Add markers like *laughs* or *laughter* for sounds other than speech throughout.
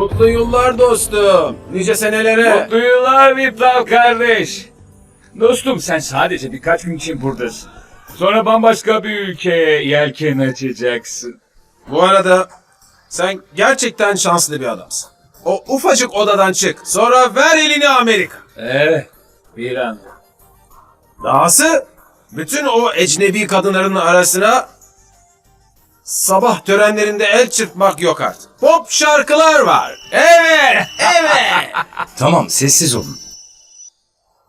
Mutlu yıllar dostum. Nice senelere. Mutlu yıllar Viplav kardeş. Dostum sen sadece birkaç gün için buradasın. Sonra bambaşka bir ülkeye yelken açacaksın. Bu arada sen gerçekten şanslı bir adamsın. O ufacık odadan çık. Sonra ver elini Amerika. Evet, bir an. Dahası bütün o ecnebi kadınların arasına sabah törenlerinde el çırpmak yok artık. Pop şarkılar var. Evet, evet. *laughs* Tamam sessiz olun.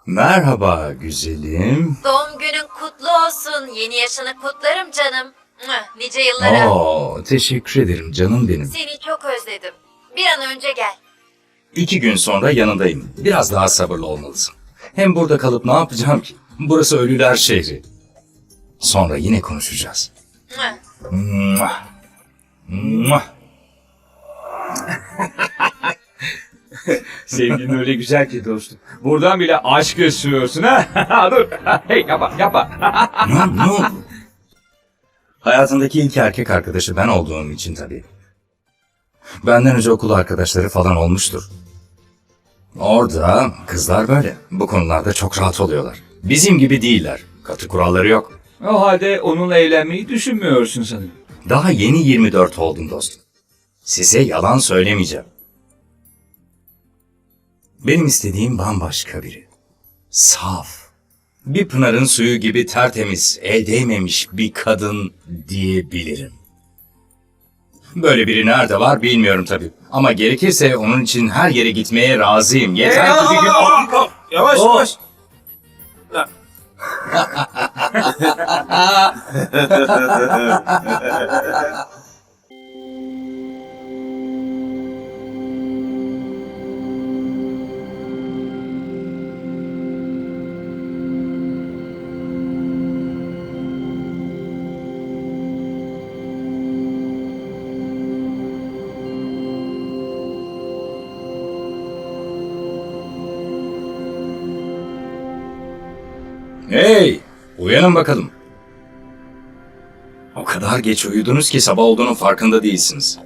Merhaba güzelim. Doğum günün kutlu olsun. Yeni yaşını kutlarım canım. Mwah, Nice yıllara. Oo, teşekkür ederim canım benim. Seni çok özledim. Bir an önce gel. İki gün sonra yanındayım. Biraz daha sabırlı olmalısın. Hem burada kalıp ne yapacağım ki? Burası ölüler şehri. Sonra yine konuşacağız. Mwah. Muah. Muah. *laughs* Sevgilin öyle güzel ki dostum. Buradan bile aşk yaşıyorsun ha. *laughs* Dur. hey yapma yapma. *laughs* Ne, ne oldu? Hayatındaki ilk erkek arkadaşı ben olduğum için tabii. Benden önce okul arkadaşları falan olmuştur. Orada kızlar böyle. Bu konularda çok rahat oluyorlar. Bizim gibi değiller. Katı kuralları yok. O halde onunla evlenmeyi düşünmüyorsun sanırım. Daha yeni 24 oldum dostum. Size yalan söylemeyeceğim. Benim istediğim bambaşka biri. Saf. Bir pınarın suyu gibi tertemiz, el değmemiş bir kadın diyebilirim. Böyle biri nerede var bilmiyorum tabii. Ama gerekirse onun için her yere gitmeye razıyım. Yeter ki bir gün... Yavaş Oh. *laughs* yavaş. Hey, uyanın bakalım. O kadar geç uyudunuz ki sabah olduğunun farkında değilsiniz.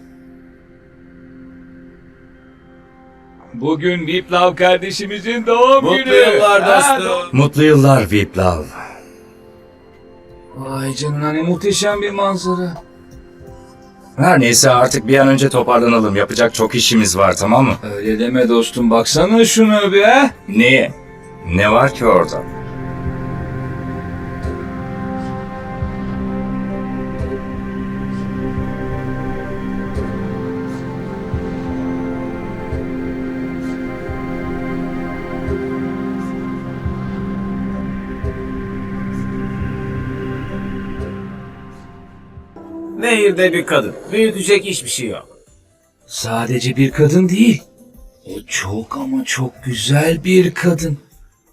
Bugün Viplav kardeşimizin doğum Mutlu günü. yıllar dostum. Mutlu yıllar Viplav. Vay canına ne muhteşem bir manzara. Her neyse artık bir an önce toparlanalım. Yapacak çok işimiz var tamam mı? Öyle deme dostum baksana şunu be. Neye? Ne var ki orada? Nehirde bir kadın. Büyütecek hiçbir şey yok. Sadece bir kadın değil. O çok ama çok güzel bir kadın.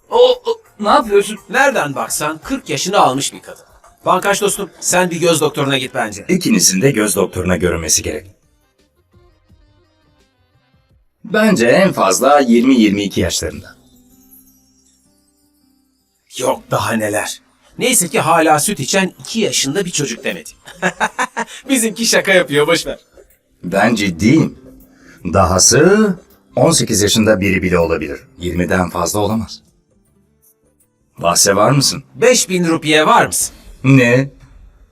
O, o- ne yapıyorsun? Nereden baksan 40 yaşını almış bir kadın. Bankaç dostum sen bir göz doktoruna git bence. İkinizin de göz doktoruna görünmesi gerek. Bence en fazla 20-22 yaşlarında. Yok daha neler. Neyse ki hala süt içen 2 yaşında bir çocuk demedi. *laughs* *laughs* Bizimki şaka yapıyor boşver. Ben ciddiyim. Dahası 18 yaşında biri bile olabilir. 20'den fazla olamaz. Bahse var mısın? 5000 rupiye var mısın? Ne?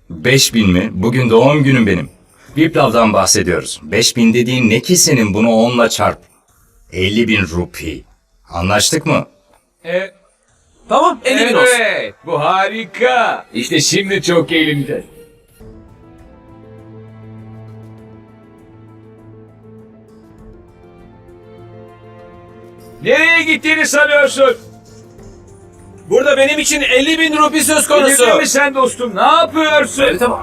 5000 mi? Bugün doğum günüm benim. Viplav'dan bahsediyoruz. 5000 dediğin ne ki senin bunu onla çarp. 50 bin rupi. Anlaştık mı? E, Tamam 50 bin olsun. evet bu harika. İşte şimdi çok eğleneceğiz. Nereye gittiğini sanıyorsun? Burada benim için 50 bin rupi söz konusu. Delirdin mi sen dostum? Ne yapıyorsun? Evet, tamam.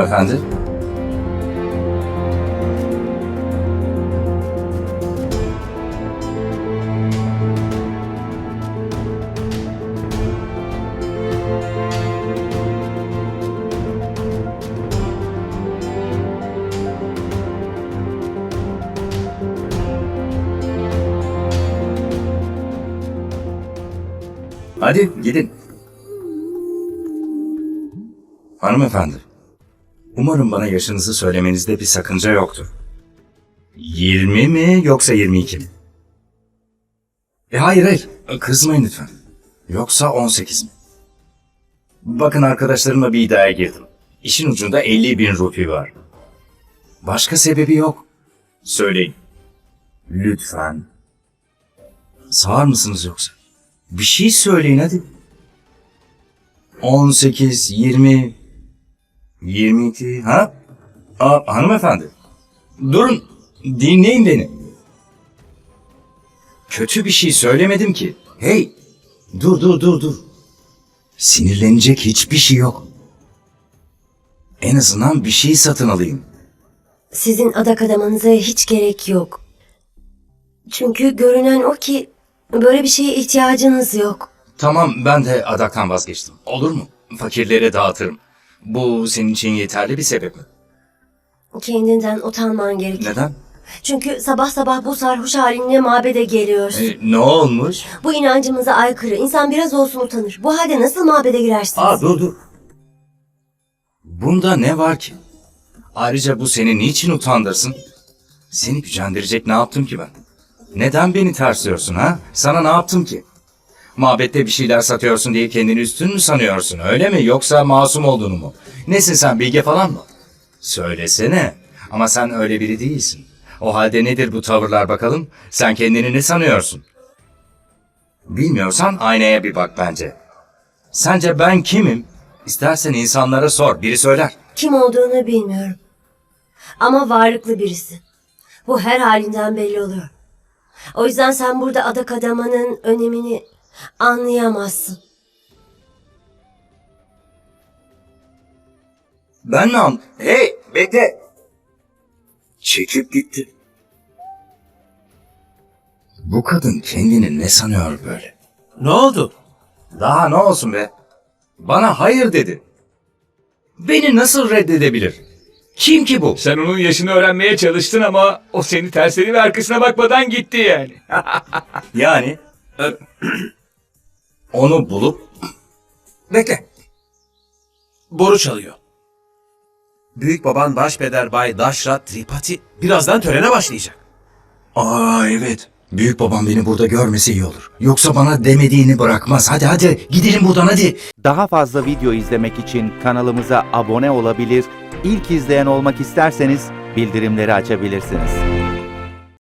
Hanımefendi. Hadi gidin. Hanımefendi. Umarım bana yaşınızı söylemenizde bir sakınca yoktur. 20 mi yoksa 22 mi? E hayır hayır. Kızmayın lütfen. Yoksa 18 mi? Bakın arkadaşlarımla bir iddiaya girdim. İşin ucunda 50 bin rupi var. Başka sebebi yok. Söyleyin. Lütfen. Sağır mısınız yoksa? Bir şey söyleyin hadi. 18, 20, 22, ha? Aa, hanımefendi. Durun, dinleyin beni. Kötü bir şey söylemedim ki. Hey, dur dur dur dur. Sinirlenecek hiçbir şey yok. En azından bir şey satın alayım. Sizin adak adamanıza hiç gerek yok. Çünkü görünen o ki böyle bir şeye ihtiyacınız yok. Tamam ben de adaktan vazgeçtim. Olur mu? Fakirlere dağıtırım. Bu senin için yeterli bir sebep mi? Kendinden utanman gerekir. Neden? Çünkü sabah sabah bu sarhoş halinle mabede geliyorsun. E, ne olmuş? Bu inancımıza aykırı. İnsan biraz olsun utanır. Bu halde nasıl mabede girersiniz? Aa dur dur. Bunda ne var ki? Ayrıca bu seni niçin utandırsın? Seni gücendirecek ne yaptım ki ben? Neden beni tersliyorsun ha? Sana ne yaptım ki? Mabette bir şeyler satıyorsun diye kendini üstün mü sanıyorsun öyle mi? Yoksa masum olduğunu mu? Nesin sen bilge falan mı? Söylesene. Ama sen öyle biri değilsin. O halde nedir bu tavırlar bakalım? Sen kendini ne sanıyorsun? Bilmiyorsan aynaya bir bak bence. Sence ben kimim? İstersen insanlara sor, biri söyler. Kim olduğunu bilmiyorum. Ama varlıklı birisi. Bu her halinden belli oluyor. O yüzden sen burada adak adamanın önemini anlayamazsın. Ben mi an? Hey, bekle. Çekip gitti. Bu kadın kendini ne sanıyor böyle? Ne oldu? Daha ne olsun be? Bana hayır dedi. Beni nasıl reddedebilir? Kim ki bu? Sen onun yaşını öğrenmeye çalıştın ama o seni tersledi ve arkasına bakmadan gitti yani. Yani *clears throat* onu bulup... Bekle. Boru çalıyor. Büyük baban başpeder Bay Dashrat Tripati birazdan törene başlayacak. Aa evet. Büyük babam beni burada görmesi iyi olur. Yoksa bana demediğini bırakmaz. Hadi hadi gidelim buradan hadi. Daha fazla video izlemek için kanalımıza abone olabilir, ilk izleyen olmak isterseniz bildirimleri açabilirsiniz.